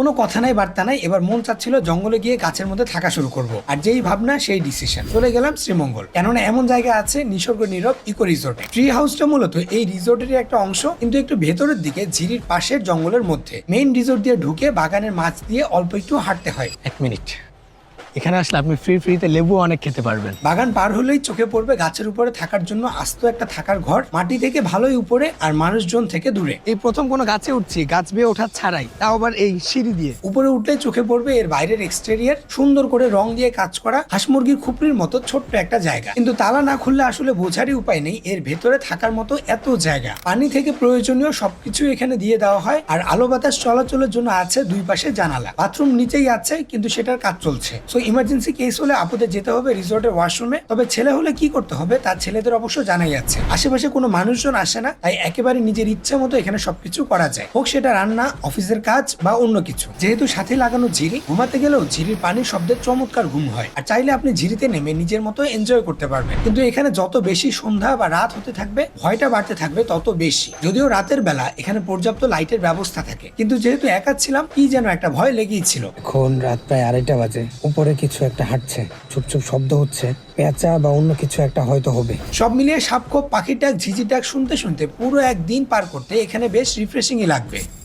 কোনো কথা নাই, বার্তা নাই। এবার মন চাচ্ছিল জঙ্গলে গিয়ে গাছের মধ্যে থাকা শুরু করব। আর যেই ভাবনা, সেই ডিসিশন চলে গেলাম শ্রীমঙ্গল। কেননা এমন জায়গা আছে, নিসর্গ নীরব ইকো রিসোর্টে ট্রি হাউসটা মূলত এই রিসোর্টেরই একটা অংশ, কিন্তু একটু ভেতরের দিকে, ঝিরির পাশের জঙ্গলের মধ্যে। মেইন রিসোর্ট দিয়ে ঢুকে বাগানের মাছ দিয়ে অল্প একটু হাঁটতে হয়। এক মিনিট। এখানে আসলে আপনি ফ্রি ফ্রিতে লেবু অনেক খেতে পারবেন। বাগান পার হলেই চোখে পড়বে গাছের উপরে থাকার জন্য আস্ত একটা থাকার ঘর মাটি থেকে ভালোই উপরে আর মানুষজন থেকে দূরে। এই প্রথম কোনো গাছে উঠছি গাছ বেয়ে ওঠার ছাড়াই তাও আবার এই সিঁড়ি দিয়ে। উপরে উঠলে চোখে পড়বে এর বাইরের এক্সটেরিয়ার সুন্দর করে রং দিয়ে কাজ করা হাঁস মুরগির খুপড়ির মতো ছোট্ট একটা জায়গা। কিন্তু তালা না খুললে আসলে বোঝারই উপায় নেই এর ভেতরে থাকার মতো এত জায়গা। পানি থেকে প্রয়োজনীয় সবকিছু এখানে দিয়ে দেওয়া হয় আর আলো বাতাস চলাচলের জন্য আছে দুই পাশে জানালা। বাথরুম নিচেই আছে কিন্তু সেটার কাজ চলছে। সো ইমার্জেন্সি কেস হলে আপুদের যেতে হবে রিসোর্টের ওয়াশরুমে তবে ছেলে হলে কি করতে হবে? তার ছেলেদের অবশ্য জানাই আছে। আশেপাশে কোনো মানুষজন আসে না, তাই একেবারে নিজের ইচ্ছে মতো এখানে সবকিছু করা যায়। হোক সেটা রান্না অফিসের কাজ বা অন্য কিছু। যেহেতু সাথে লাগানো ঝিরি, ঘুমাতে গেলেও ঝিরির পানির শব্দের চমৎকার ঘুম হয়। আর চাইলে আপনি ঝিরিতে নেমে নিজের মতো এনজয় করতে পারবেন। কিন্তু এখানে যত বেশি সন্ধ্যা বা রাত হতে থাকবে, ভয়টা বাড়তে থাকবে তত বেশি। যদিও রাতের বেলা এখানে পর্যাপ্ত লাইটের ব্যবস্থা থাকে। কিন্তু যেহেতু একা ছিলাম, কি যেন একটা ভয় লেগেই ছিল। এখন রাত প্রায় আড়াইটা বাজে। উপরে কিছু একটা হাঁটছে চুপ চুপ শব্দ হচ্ছে, পেঁচা বা অন্য কিছু একটা হয়তো হবে। সব মিলিয়ে সাপখোপ, পাখির ডাক ঝিঝি ডাক শুনতে শুনতে পুরো একদিন পার করতে এখানে বেশ রিফ্রেশিংই লাগবে।